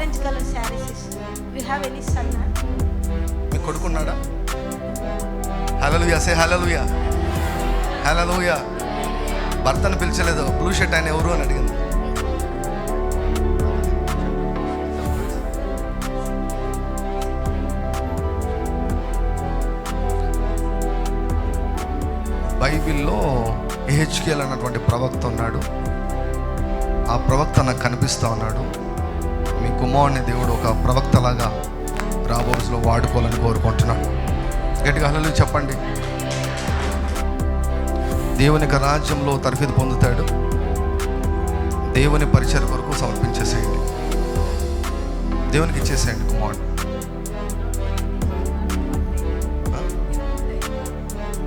Orange colour saris you have any son మీ కొడుకున్నాడా? Hallelujah say hallelujah hallelujah భర్తను పిలిచలేదు blue shirt ఆయన ఎవరు అని అడిగింది. బైబిల్లో ఏహెచ్కేల్ అన్నటువంటి ప్రవక్త ఉన్నాడు. ఆ ప్రవక్త నాకు కనిపిస్తూ ఉన్నాడు. కుమారుని దేవుడు ఒక ప్రవక్తలాగా రాబో వాడుకోవాలని కోరుకుంటున్నాను గట్టిగా హలో చెప్పండి. దేవుని యొక్క రాజ్యంలో తరఫీదు పొందుతాడు. దేవుని పరిచయం కొరకు సమర్పించేసేయండి. దేవునికి ఇచ్చేసేయండి కుమారుడు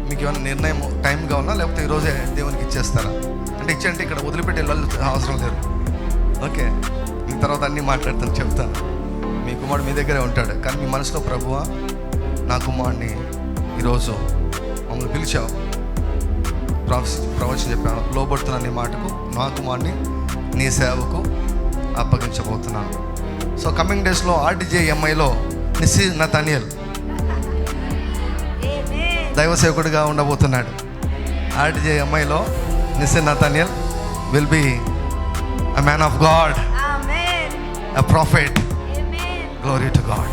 మీకు ఏమైనా నిర్ణయం టైం కావాలా లేకపోతే ఈరోజే దేవునికి ఇచ్చేస్తారా? అంటే ఇచ్చేయండి ఇక్కడ వదిలిపెట్టి వెళ్ళాలి అవసరం లేదు. ఓకే. మీ తర్వాత అన్నీ మాట్లాడతాను చెప్తాను. మీ కుమారుడు మీ దగ్గరే ఉంటాడు. కానీ మీ మనసులో ప్రభువా నా కుమారుడిని ఈరోజు మమ్మల్ని పిలిచావు. ప్రవచ ప్రవచనం చెప్పాను. లోబడుతున్న నీ మాటకు నా కుమారుని నీ సేవకు అప్పగించబోతున్నాను. సో కమింగ్ డేస్లో ఆర్టీజే ఎంఐలో నిస్సి నతనియల్ దైవ సేవకుడిగా ఉండబోతున్నాడు. RTJ ఎంఐలో Nissi Nathaniel will be a man of God amen a prophet amen glory to God